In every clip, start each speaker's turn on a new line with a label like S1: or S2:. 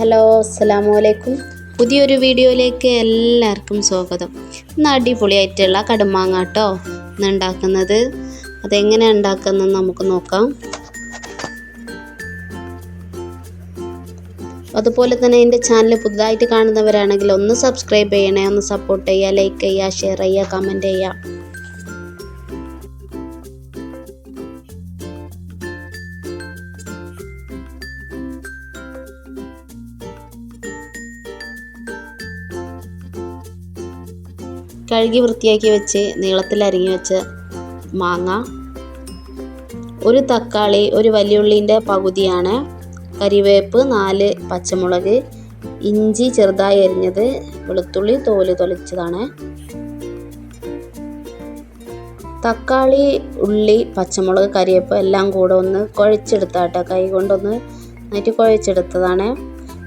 S1: hello അസ്സലാമു അലൈക്കും പുതിയൊരു വീഡിയോയിലേക്ക് എല്ലാവർക്കും സ്വാഗതം ഇന്ന് അടിപൊളിയായിട്ടുള്ള കടുമാങ്ങ കേട്ടോ ഇന്ന് ഉണ്ടാക്കുന്നത് അതെങ്ങനെ ഉണ്ടാക്കുന്നത് നമുക്ക് നോക്കാം അതുപോലെ തന്നെ എൻ്റെ ചാനൽ പുതുതായിട്ട് കാണുന്നവരാണെങ്കിൽ ഒന്ന് സബ്സ്ക്രൈബ് ചെയ്യണേ ഒന്ന് സപ്പോർട്ട് ചെയ്യുക ലൈക്ക് ചെയ്യുക ഷെയർ ചെയ്യുക കമൻറ്റ് ചെയ്യുക കഴുകി വൃത്തിയാക്കി വെച്ച് നീളത്തിൽ അരിഞ്ഞു വെച്ച മാങ്ങ ഒരു തക്കാളി ഒരു വലിയുള്ളിൻ്റെ പകുതിയാണ് കരിവേപ്പ് നാല് പച്ചമുളക് ഇഞ്ചി ചെറുതായി അരിഞ്ഞത് വെളുത്തുള്ളി തോല് തൊലച്ചതാണ് തക്കാളി ഉള്ളി പച്ചമുളക് കരിയപ്പ് എല്ലാം കൂടെ ഒന്ന് കുഴച്ചെടുത്താട്ടോ കൈ കൊണ്ടൊന്ന് നന്നായിട്ട് കുഴച്ചെടുത്തതാണ്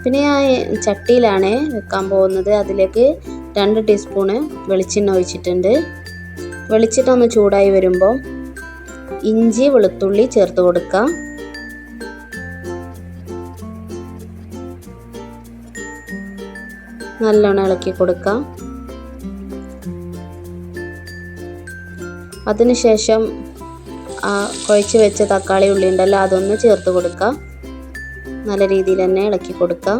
S1: പിന്നെ ഞാൻ ചട്ടിയിലാണ് വെക്കാൻ പോകുന്നത് അതിലേക്ക് രണ്ട് ടീസ്പൂണ് വെളിച്ചെണ്ണ ഒഴിച്ചിട്ടുണ്ട് വെളിച്ചെണ്ണ ഒന്ന് ചൂടായി വരുമ്പോൾ ഇഞ്ചി വെളുത്തുള്ളി ചേർത്ത് കൊടുക്കാം നല്ലോണം ഇളക്കി കൊടുക്കാം അതിനുശേഷം ആ കുഴച്ച് വെച്ച തക്കാളി ഉള്ളി ഉണ്ടല്ലോ അതൊന്ന് ചേർത്ത് കൊടുക്കാം നല്ല രീതിയിൽ തന്നെ ഇളക്കി കൊടുക്കാം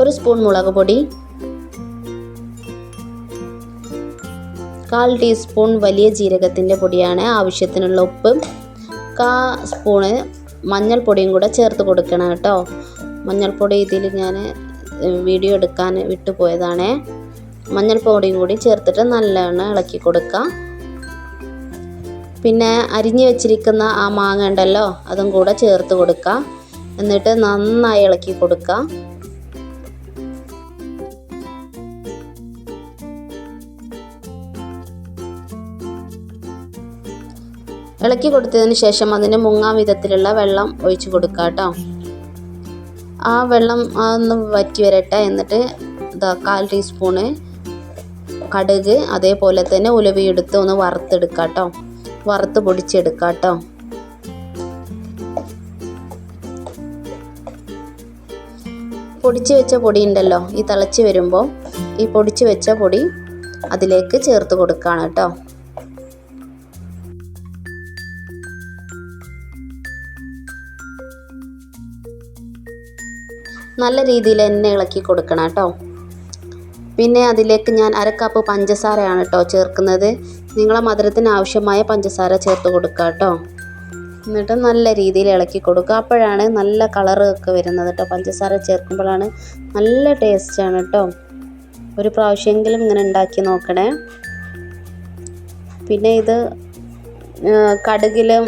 S1: ഒരു സ്പൂൺ മുളക് പൊടി കാൽ ടീസ്പൂൺ വലിയ ജീരകത്തിൻ്റെ പൊടിയാണ് ആവശ്യത്തിനുള്ള ഉപ്പ് കാ സ്പൂണ് മഞ്ഞൾപ്പൊടിയും കൂടെ ചേർത്ത് കൊടുക്കണം കേട്ടോ മഞ്ഞൾപ്പൊടി ഇതിൽ ഞാൻ വീഡിയോ എടുക്കാൻ പോയതാണ് മഞ്ഞൾപ്പൊടിയും കൂടി ചേർത്തിട്ട് നല്ലവണ്ണം ഇളക്കി കൊടുക്കുക പിന്നെ അരിഞ്ഞു വെച്ചിരിക്കുന്ന ആ മാങ്ങ ഉണ്ടല്ലോ അതും കൂടെ ചേർത്ത് കൊടുക്കുക എന്നിട്ട് നന്നായി ഇളക്കി കൊടുക്കുക ഇളക്കി കൊടുത്തതിന് ശേഷം അതിന് മുങ്ങാം വിധത്തിലുള്ള വെള്ളം ഒഴിച്ചു കൊടുക്കുക കേട്ടോ ആ വെള്ളം ഒന്ന് വറ്റി വരട്ടെ എന്നിട്ട് ഇതാ കാൽ ടീസ്പൂണ് കടുക് അതേപോലെ തന്നെ ഉലവിയെടുത്ത് ഒന്ന് വറുത്തെടുക്കുക കേട്ടോ വറുത്ത് പൊടിച്ചെടുക്കുക കേട്ടോ പൊടിച്ച് വെച്ച പൊടി ഉണ്ടല്ലോ ഈ തിളച്ച് വരുമ്പോൾ ഈ പൊടിച്ച് വെച്ച പൊടി അതിലേക്ക് ചേർത്ത് കൊടുക്കുകയാണ് കേട്ടോ നല്ല രീതിയിൽ എന്നെ ഇളക്കി കൊടുക്കണം കേട്ടോ പിന്നെ അതിലേക്ക് ഞാൻ അര കപ്പ് പഞ്ചസാരയാണ് കേട്ടോ ചേർക്കുന്നത് നിങ്ങളെ മധുരത്തിന് ആവശ്യമായ പഞ്ചസാര ചേർത്ത് കൊടുക്കുക കേട്ടോ എന്നിട്ട് നല്ല രീതിയിൽ ഇളക്കി കൊടുക്കുക അപ്പോഴാണ് നല്ല കളറൊക്കെ വരുന്നത് കേട്ടോ പഞ്ചസാര ചേർക്കുമ്പോഴാണ് നല്ല ടേസ്റ്റാണ് കേട്ടോ ഒരു പ്രാവശ്യമെങ്കിലും ഇങ്ങനെ ഉണ്ടാക്കി നോക്കണേ പിന്നെ ഇത് കടുകിലും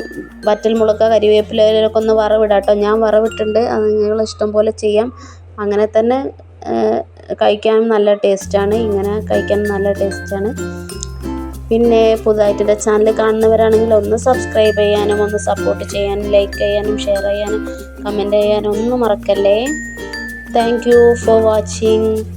S1: വറ്റൽമുളക് കരിവേപ്പിലയിലൊക്കെ ഒന്ന് വറവിടാട്ടോ ഞാൻ വറവിട്ടുണ്ട് അത് നിങ്ങൾ ഇഷ്ടം പോലെ ചെയ്യാം അങ്ങനെ തന്നെ കഴിക്കാൻ നല്ല ടേസ്റ്റാണ് ഇങ്ങനെ കഴിക്കാൻ നല്ല ടേസ്റ്റാണ് പിന്നെ പുതുതായിട്ട് എൻ്റെ ചാനൽ കാണുന്നവരാണെങ്കിൽ ഒന്ന് സബ്സ്ക്രൈബ് ചെയ്യാനും ഒന്ന് സപ്പോർട്ട് ചെയ്യാനും ലൈക്ക് ചെയ്യാനും ഷെയർ ചെയ്യാനും കമൻറ്റ് ചെയ്യാനും ഒന്നും മറക്കല്ലേ താങ്ക് യു ഫോർ വാച്ചിങ്